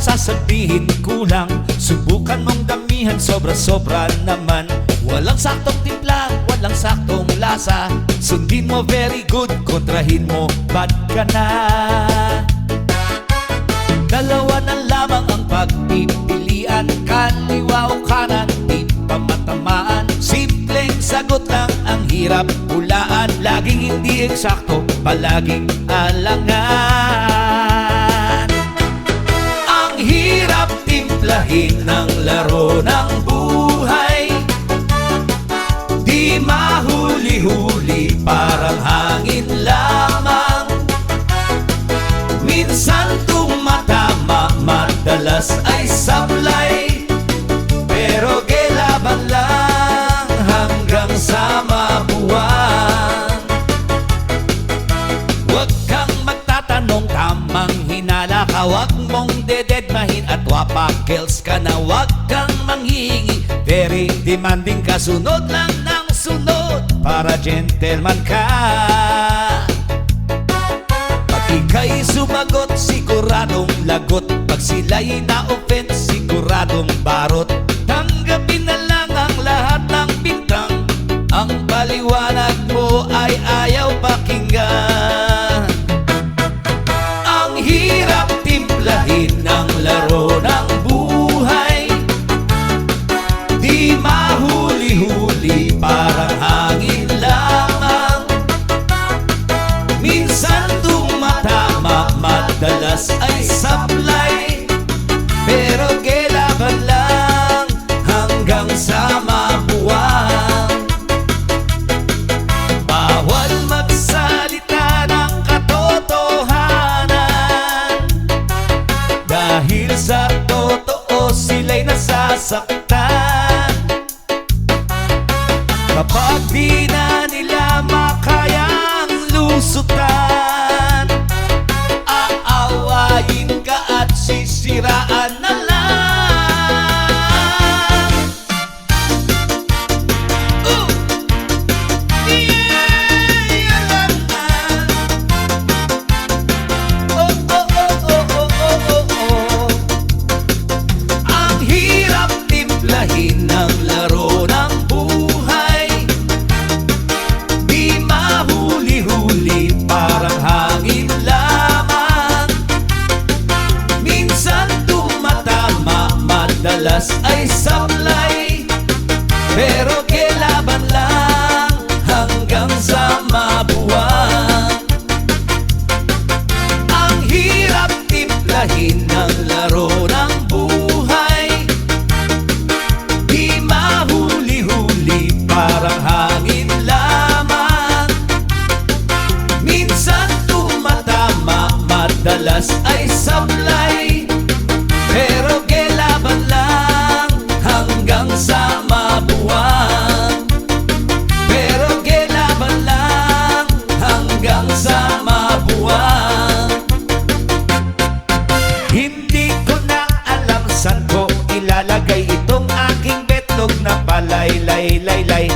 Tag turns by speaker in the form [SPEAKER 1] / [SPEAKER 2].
[SPEAKER 1] sabihin kulang Subukan mong damihan sobra-sobra naman. Walang saktong timpla, walang saktong lasa. Sundin mo very good, kontrahin mo bad ka na. Dalawa na lamang ang pagpipilian Kaliwa o kanan, di pa matamaan. Simpleng sagot lang ang hirap hulaan Laging hindi eksakto, palaging alangan timplahin ng laro ng buhay. Di mahuli-huli parang hangin lamang. Minsan tumatama, madalas ay sablay. Pero kailaban lang hanggang sa mong dededmahin at wapakels ka na Huwag kang manghingi, very demanding ka Sunod lang ng sunod para gentleman ka. Pag ika'y sumagot, siguradong lagot. Pag sila'y na-offend, siguradong barot. Tanggapin na lang ang lahat ng bintang. Ang paliwanag mo ay ayaw pakinggan sablay Pero kailaban lang hanggang sa mabuwang. Ang hirap timplahin ng laro ng buhay. Di mahuli-huli parang hangin lamang. Minsan tumatama, madalas ay pa lai lai lai lai